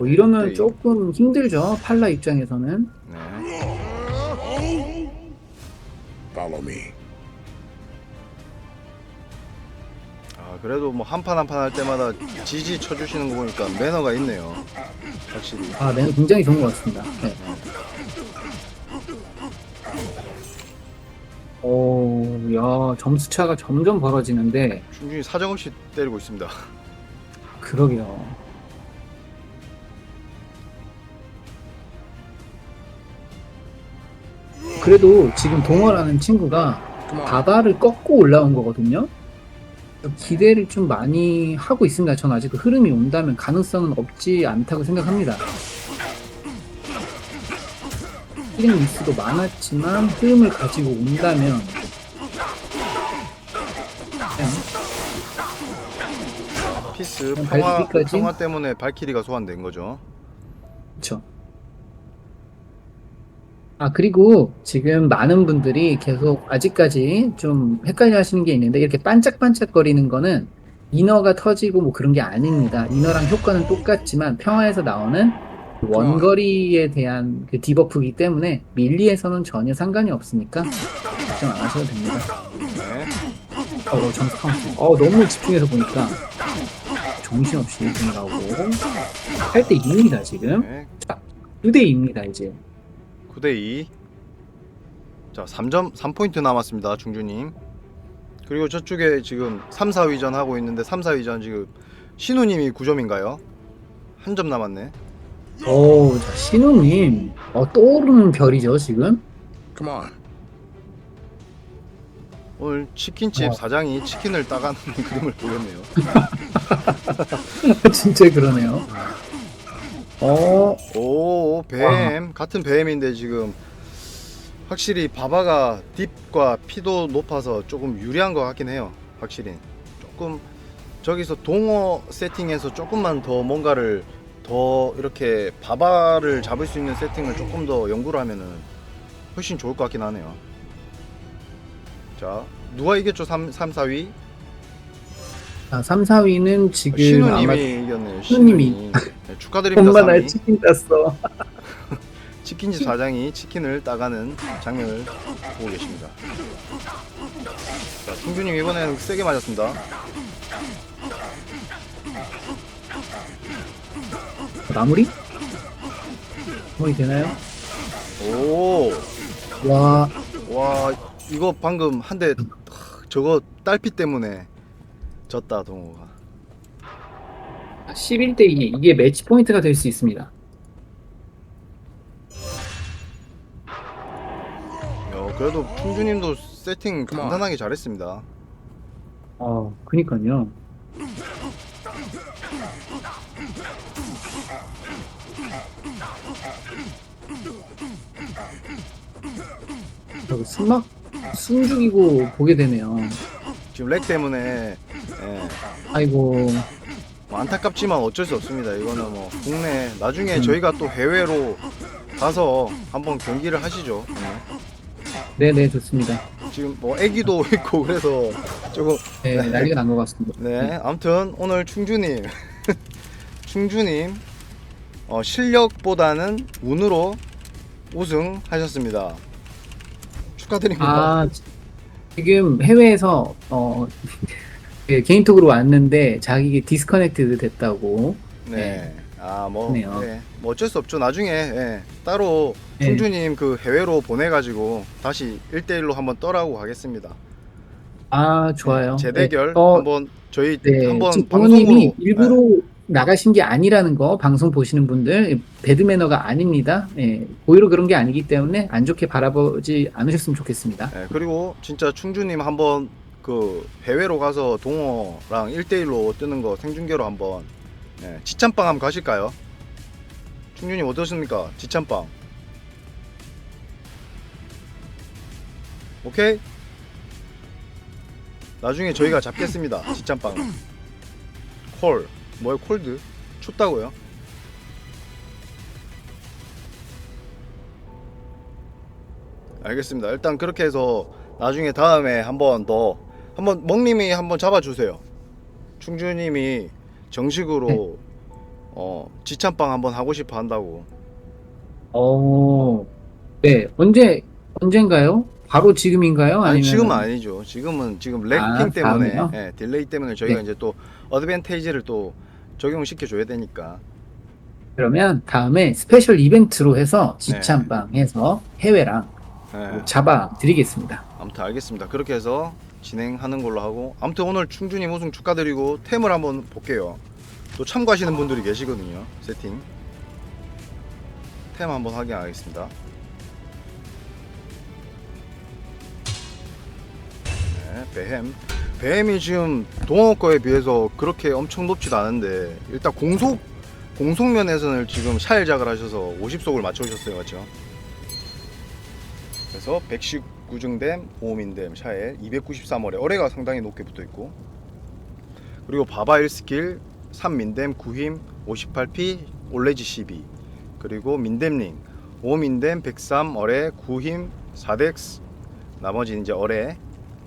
뭐 이러면 네. 조금 힘들죠. 팔라 입장에서는. 네. Follow me. 아 그래도 뭐 한 판 한 판 할 때마다 지지 쳐주시는 거 보니까 매너가 있네요. 확실히. 아, 매너 굉장히 좋은 것 같습니다. 네. 오, 야, 점수 차가 점점 벌어지는데, 충분히 사정없이 때리고 있습니다. 그러게요. 그래도 지금 동호라는 친구가 on. 바바를 꺾고 올라온 거거든요. 기대를 좀 많이 하고 있습니다. 전 아직 그 흐름이 온다면 가능성은 없지 않다고 생각합니다. 히딩 미스도 많았지만 흐름을 가지고 온다면 그냥 피스 평화, 발키리까지? 평화 때문에 발키리가 소환된 거죠. 그렇죠. 아 그리고 지금 많은 분들이 계속 아직까지 좀 헷갈려 하시는 게 있는데 이렇게 반짝반짝거리는 거는 이너가 터지고 뭐 그런 게 아닙니다. 이너랑 효과는 똑같지만 평화에서 나오는 그 원거리에 대한 그 디버프이기 때문에 밀리에서는 전혀 상관이 없으니까 걱정 안 하셔도 됩니다. 네. 어, 점수 카운트. 어, 너무 집중해서 보니까 정신없이 나오고 8대 2입니다 지금. 네. 9대 2입니다 이제. 9대 2. 자, 3점 3포인트 남았습니다. 중주님. 그리고 저쪽에 지금 3, 4위전 하고 있는데 3, 4위전 지금 신우 님이 9점인가요? 한 점 남았네. 오, 자, 신우님, 어, 떠오르는 별이죠, 지금? Come on. 오늘 치킨집 어. 사장이 치킨을 따가는 그림을 보였네요. 진짜 그러네요. 어, 오, 뱀. 같은 뱀인데 지금 확실히 바바가 딥과 피도 높아서 조금 유리한 것 같긴 해요. 확실히. 조금 저기서 동어 세팅에서 조금만 더 뭔가를 더 이렇게 바바를 잡을 수 있는 세팅을 조금 더 연구를 하면은 훨씬 좋을 것 같긴 하네요. 자, 누가 이겼죠? 3, 3 4위? 자, 3, 4위는 지금 신우님이 아마 이겼네요. 신우님이. 네, 축하드립니다. 엄마 날 3위. 치킨 땄어. 치킨집 사장이 치킨을 따가는 장면을 보고 계십니다. 자, 승준님 이번에는 세게 맞았습니다. 마무리? 마무리 되나요? 오, 와, 와, 이거 방금 한 대 저거 딸피 때문에 졌다 동호가. 11대 2. 이게 매치 포인트가 될 수 있습니다. 그래도 충주님도 세팅 간단하게 잘했습니다. 어, 그니까요. 저거 숨막 숨 죽이고 보게 되네요. 지금 렉 때문에 예, 아이고, 뭐 안타깝지만 어쩔 수 없습니다. 이거는 뭐 국내 나중에 음. 저희가 또 해외로 가서 한번 경기를 하시죠. 네. 네네 좋습니다. 지금 뭐 애기도 있고 그래서 조금 네, 난리가 난 것 같습니다. 네 아무튼 오늘 충주님 충주님 어, 실력보다는 운으로 우승하셨습니다 축하드립니다 아 지금 해외에서 어 예, 개인톡으로 왔는데 자기 디스커넥트 됐다고. 네. 아뭐. 네. 뭐 어쩔 수 없죠 나중에 예, 따로 네. 충주님 그 해외로 보내가지고 다시 1대1로 한번 떠라고 가겠습니다 아 좋아요. 재대결 네, 어, 한번 저희 네, 한번 지금 방송으로 부모님이 일부러 네. 나가신 게 아니라는 거 방송 보시는 분들 배드 매너가 아닙니다. 예, 고의로 그런 게 아니기 때문에 안 좋게 바라보지 않으셨으면 좋겠습니다. 네, 그리고 진짜 충주님 한번 그 해외로 가서 동호랑 1대1로 뜨는 거 생중계로 한번 네, 지참방 한번 가실까요? 충주님 어떠십니까? 지참방 오케이? 나중에 저희가 잡겠습니다 지참방 콜 뭐야 콜드? 춥다고요? 알겠습니다. 일단 그렇게 해서 나중에 다음에 한번 더 한번 멍님이 한번 잡아주세요. 충주님이 정식으로 어 지참빵 한번 하고 싶어 한다고. 어, 네. 언제, 언젠가요? 바로 지금인가요? 아니 아니면 지금은 아니죠. 지금은 지금 렉킹 아, 때문에 다음에요? 예, 딜레이 때문에 저희가 네. 이제 또 어드밴테이지를 또 적용시켜 줘야 되니까. 그러면 다음에 스페셜 이벤트로 해서 네. 지참방 해서 해외랑 예. 잡아 드리겠습니다. 아무튼 알겠습니다. 그렇게 해서 진행하는 걸로 하고 아무튼 오늘 충주님 우승 축하드리고 템을 한번 볼게요. 또 참가하시는 분들이 계시거든요. 세팅 템 한번 확인하겠습니다. 네, 배햄 배햄이 지금 동호 거에 비해서 그렇게 엄청 높지도 않은데 일단 공속 공속면에서는 지금 샤일작을 하셔서 50속을 맞춰주셨어요, 맞죠? 그래서 119중댐, 5호민댐, 샤엘, 293월에 어뢰가 상당히 높게 붙어 있고 그리고 바바 1스킬, 3민댐, 9힘, 58P, 올레지 12 그리고 민댐링, 5민댐, 103, 어뢰, 9힘, 4덱스 나머지 이제 어뢰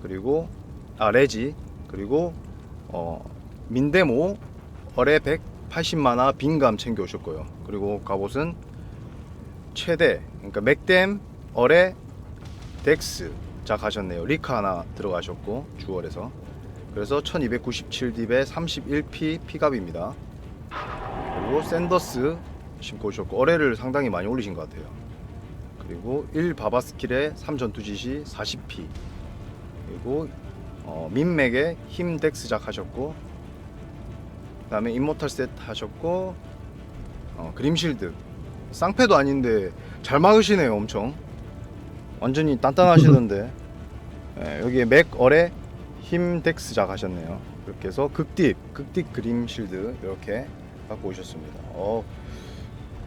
그리고 아 레지 그리고 어 민댐 5 어뢰 180만화 빈감 챙겨 거예요. 그리고 갑옷은 최대 그러니까 맥댐 어뢰 덱스. 자 가셨네요. 리카 하나 들어가셨고 주얼에서. 그래서 1297딥에 31p 피갑입니다. 그리고 샌더스 신고 오셨고 어뢰를 상당히 많이 올리신 것 같아요. 그리고 1 바바 스킬에 3전투 지시 40p 그리고 어, 민맥에 힘 덱스 작 하셨고 그 다음에 임모탈 셋 하셨고 어, 그림실드. 쌍패도 아닌데 잘 막으시네요 엄청 완전히 단단하시던데. 예, 여기에 맥 어뢰 힘 덱스작 하셨네요. 이렇게 해서 극딥 극딥 그림 실드 이렇게 갖고 오셨습니다. 어,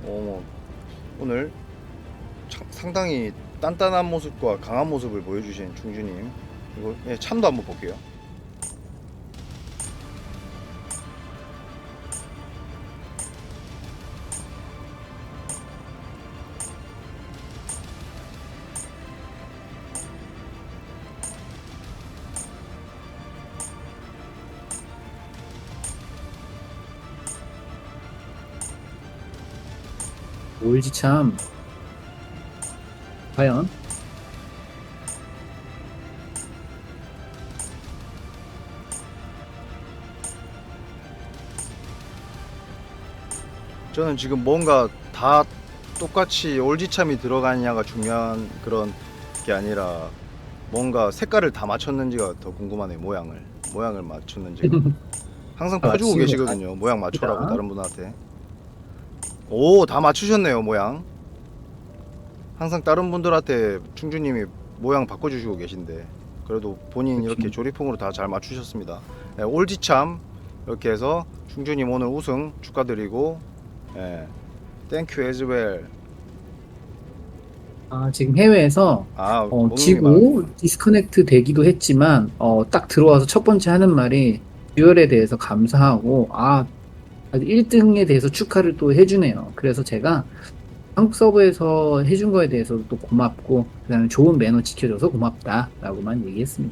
어 오늘 참- 상당히 단단한 모습과 강한 모습을 보여주신 충주님. 그리고 예, 참도 한번 볼게요 올지참. 과연? 저는 지금 뭔가 다 똑같이 올지참이 들어가냐가 중요한 그런 게 아니라 뭔가 색깔을 다 맞췄는지가 더 궁금하네요 모양을. 모양을 맞췄는지가. 항상 아, 퍼주고 계시거든요 모양 맞춰라고 자. 다른 분한테 오 다 맞추셨네요 모양 항상 다른 분들한테 충주님이 모양 바꿔주시고 계신데 그래도 본인 이렇게 그치. 조리풍으로 다 잘 맞추셨습니다 네, 올지참 이렇게 해서 충주님 오늘 우승 축하드리고 예. 땡큐 에즈웰 아, 지금 해외에서 아 어, 먹는 게 지고 디스커넥트 되기도 했지만 어, 딱 들어와서 첫 번째 하는 말이 듀얼에 대해서 감사하고 아 1등에 대해서 축하를 또 해주네요. 그래서 제가 한국 서버에서 해준 거에 대해서 또 고맙고 그다음에 좋은 매너 지켜줘서 고맙다라고만 얘기했습니다.